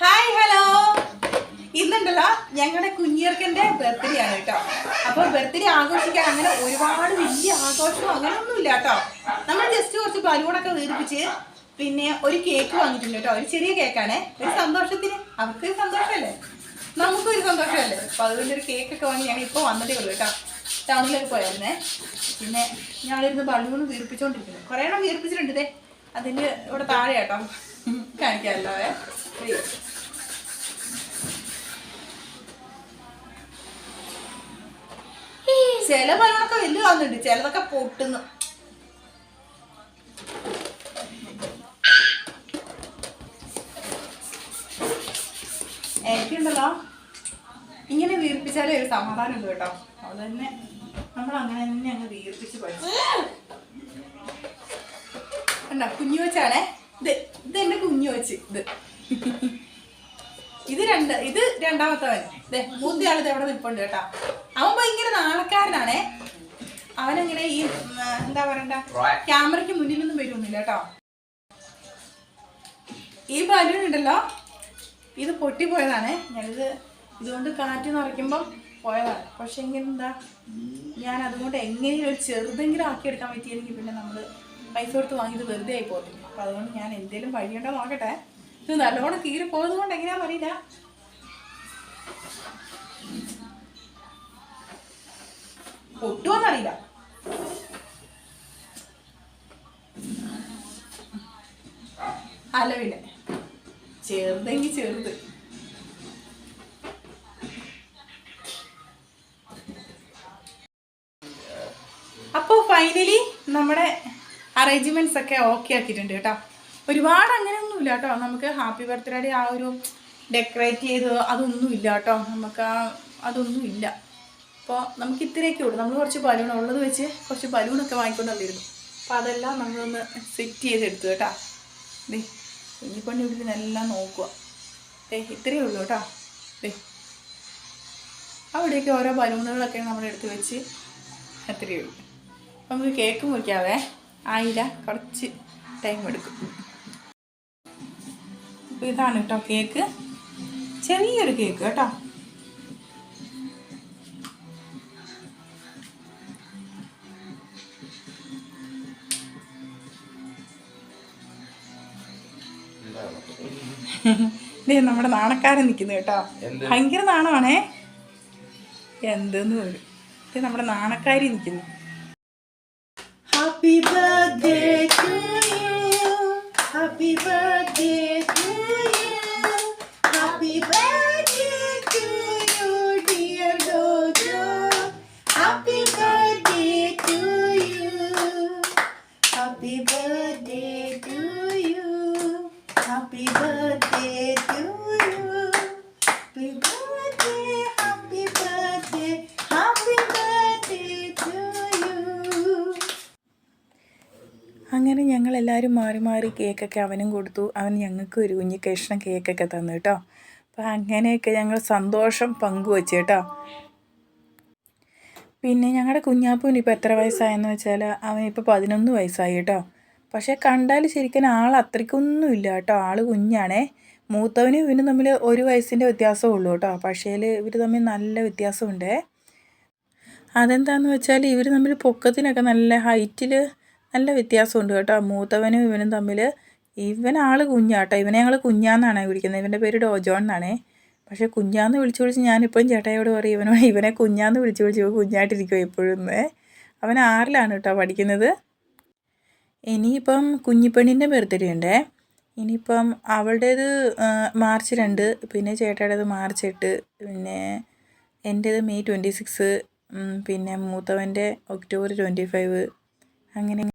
Hi hello ഇന്നുണ്ടല്ലോ ഞങ്ങളുടെ കുഞ്ഞിയർക്കന്റെ birthday ആണ് കേട്ടോ. അപ്പോൾ ബർത്ത്ഡേ ആഘോഷിക്കാൻ അങ്ങനെ ഒരുപാട് വലിയ ആഘോഷമോ അങ്ങനെയൊന്നുമില്ല കേട്ടോ. നമ്മൾ ജസ്റ്റ് കുറച്ച് ബലൂണൊക്കെ വീർപ്പിച്ച് പിന്നെ ഒരു കേക്ക് വാങ്ങിയിട്ടുണ്ട് കേട്ടോ. ഒരു ചെറിയ കേക്കാണ് ഒരു സന്തോഷത്തിന്. അവർക്ക് സന്തോഷമല്ലേ? നമുക്കും ഒരു സന്തോഷമല്ലേ? അപ്പോൾ അതുകൊണ്ട് ഒരു കേക്കൊക്കെ വാങ്ങി ഞങ്ങൾ ഇപ്പോൾ വന്നതേ ഉള്ളൂ കേട്ടോ. ടൗണിലേക്ക് പോയായിരുന്നേ. പിന്നെ ഞങ്ങളിരുന്ന് ബലൂൺ വീർപ്പിച്ചുകൊണ്ടിരിക്കുന്നു കുറേ എണ്ണം വീർപ്പിച്ചിട്ടുണ്ട് അതിന് ഇവിടെ താഴെ കേട്ടോ കാണിക്കാമല്ലോ. ചില പഴങ്ങളൊക്കെ വലിയ വന്നിട്ട് ചിലതൊക്കെ പൊട്ടുന്നു. എനിക്കുണ്ടല്ലോ ഇങ്ങനെ വീർപ്പിച്ചാലേ ഒരു സമാധാനം ഉണ്ട് കേട്ടോ. അത് തന്നെ നമ്മൾ അങ്ങനെ തന്നെ അങ്ങ് വീർപ്പിച്ച് പഠിച്ചു. കുഞ്ഞു വെച്ചാണേ വെച്ച്. ഇത്. ഇത് രണ്ട് ഇത് രണ്ടാമത്തവൻ ദേ മൂന്നയാൾ ആളത് എവിടെ നിൽപ്പുണ്ട് കേട്ടോ. അവൻ ഭയങ്കര നാണക്കാരനാണേ. അവനങ്ങനെ ഈ എന്താ പറയണ്ട? ക്യാമറയ്ക്ക് മുന്നിലൊന്നും വരുമൊന്നുമില്ല കേട്ടോ. ഈ ബലൂൺ ഉണ്ടല്ലോ. ഇത് പൊട്ടിപ്പോയതാണ്. ഞാനിത് ഇതുകൊണ്ട് കാറ്റ് നിറയ്ക്കുമ്പം പോയതാണ്. പക്ഷെ എങ്ങനെ എന്താ? ഞാൻ അതുകൊണ്ട് എങ്ങനെയും ഒരു ചെറുതെങ്കിലും ആക്കിയെടുക്കാൻ പറ്റിയെങ്കിൽ പിന്നെ നമ്മൾ പൈസ കൊടുത്ത് വാങ്ങിയത് വെറുതെ ആയി പോകത്തില്ല. അപ്പം അതുകൊണ്ട് ഞാൻ എന്തേലും വഴിയുണ്ടോ നോക്കട്ടെ ഇത് നല്ലോണം കീറി പോകുന്നത് കൊണ്ട് എങ്ങനെയാ പറയില്ല പൊട്ടുമെന്നറിയില്ല അലവില്ല ചെറുതെങ്കിൽ ചെറുത്. അപ്പോൾ ഫൈനലി നമ്മുടെ അറേഞ്ച്മെന്റ്സ് ഒക്കെ ഓക്കെ ആക്കിയിട്ടുണ്ട് കേട്ടോ. ഒരുപാട് അങ്ങനെയൊന്നുമില്ല കേട്ടോ. നമുക്ക് ഹാപ്പി ബർത്ത്ഡേ ആ ഒരു ഡെക്കറേറ്റ് ചെയ്ത് അതൊന്നും ഇല്ല കേട്ടോ. നമുക്ക് ആ അതൊന്നും ഇല്ല അപ്പോൾ നമുക്ക് ഇത്രയൊക്കെ ഉള്ളൂ. നമ്മൾ കുറച്ച് ബലൂൺ ഉള്ളത് വെച്ച് കുറച്ച് ബലൂണൊക്കെ വാങ്ങിക്കൊണ്ട് വന്നിരുന്നു അപ്പോൾ അതെല്ലാം നമ്മളൊന്ന് സെറ്റ് ചെയ്തെടുത്തു കേട്ടോ. ദേ കുഞ്ഞിപ്പണ്ണി ഇവിടെ നിന്നെല്ലാം നോക്കുക. ദേ ഇത്രയേ ഉള്ളൂ കേട്ടോ. ദേ അവിടെയൊക്കെ ഓരോ ബലൂണുകളൊക്കെ നമ്മൾ എടുത്ത് വെച്ച് അത്രയേ ഉള്ളൂ. നമുക്ക് കേക്ക് മുറിക്കാവേ. ആയില്ല കുറച്ച് ടൈം എടുക്കും. അപ്പോൾ ഇതാണ് കേട്ടോ കേക്ക് ചെറിയൊരു കേക്ക് കേട്ടോ നമ്മുടെ നാണക്കാരൻ നിൽക്കുന്നു കേട്ടോ. ഭയങ്കര നാണമാണേ. എന്തെന്ന് വരും. ഇത് നമ്മുടെ നാണക്കാരി നിൽക്കുന്നു. Happy birthday to you. Happy birthday to you. Happy birthday to you, dear Dodo. Happy birthday to you. Happy birthday to you. Happy birthday അങ്ങനെ ഞങ്ങൾ എല്ലാവരും മാറി മാറി കേക്കൊക്കെ അവനും കൊടുത്തു. അവൻ ഞങ്ങൾക്ക് ഒരു കുഞ്ഞ് കഷ്ണം കേക്കൊക്കെ തന്നു കേട്ടോ. അപ്പം അങ്ങനെയൊക്കെ ഞങ്ങൾ സന്തോഷം പങ്കുവച്ചു കേട്ടോ. പിന്നെ ഞങ്ങളുടെ കുഞ്ഞാപ്പൂന് ഇപ്പോൾ എത്ര വയസ്സായെന്ന് വെച്ചാൽ അവൻ ഇപ്പോൾ പതിനൊന്ന് വയസ്സായി കേട്ടോ. പക്ഷേ കണ്ടാൽ ശരിക്കും ആൾ അത്രയ്ക്കൊന്നും ഇല്ല കേട്ടോ. ആൾ കുഞ്ഞാണേ. മൂത്തവനും ഇവനും തമ്മിൽ ഒരു വയസ്സിന്റെ വ്യത്യാസമേ ഉള്ളൂ കേട്ടോ. പക്ഷേ ഇവർ തമ്മിൽ നല്ല വ്യത്യാസമുണ്ടേ. അതെന്താണെന്ന് വെച്ചാൽ ഇവർ തമ്മിൽ പൊക്കത്തിനൊക്കെ നല്ല ഹൈറ്റിൽ നല്ല വ്യത്യാസമുണ്ട് കേട്ടോ. മൂത്തവനും ഇവനും തമ്മിൽ ഇവൻ ആൾ കുഞ്ഞാട്ടോ ഇവനെ ഞങ്ങൾ കുഞ്ഞാന്നാണ് വിളിക്കുന്നത്. ഇവന്റെ പേര് ഡോജോൺ എന്നാണേ പക്ഷേ കുഞ്ഞാന്ന് വിളിച്ച് വിളിച്ച് ഞാനിപ്പോഴും ചേട്ടായോട് പറയും ഇവനോ ഇവനെ കുഞ്ഞാന്ന് വിളിച്ച് വിളിച്ച് ഇവൻ കുഞ്ഞായിട്ടിരിക്കും എപ്പോഴും അവൻ ആറിലാണ് കേട്ടോ പഠിക്കുന്നത്. ഇനിയിപ്പം കുഞ്ഞിപ്പെണ്ണിന്റെ ബർത്ത്ഡേ ഉണ്ടേ. ഇനിയിപ്പം അവളുടേത് മാർച്ച് രണ്ട് പിന്നെ ചേട്ടായുടേത് മാർച്ച് എട്ട് പിന്നെ എന്റേത് മെയ് ട്വന്റി സിക്സ് പിന്നെ മൂത്തവന്റെ ഒക്ടോബർ ട്വന്റി ഫൈവ് അങ്ങനെ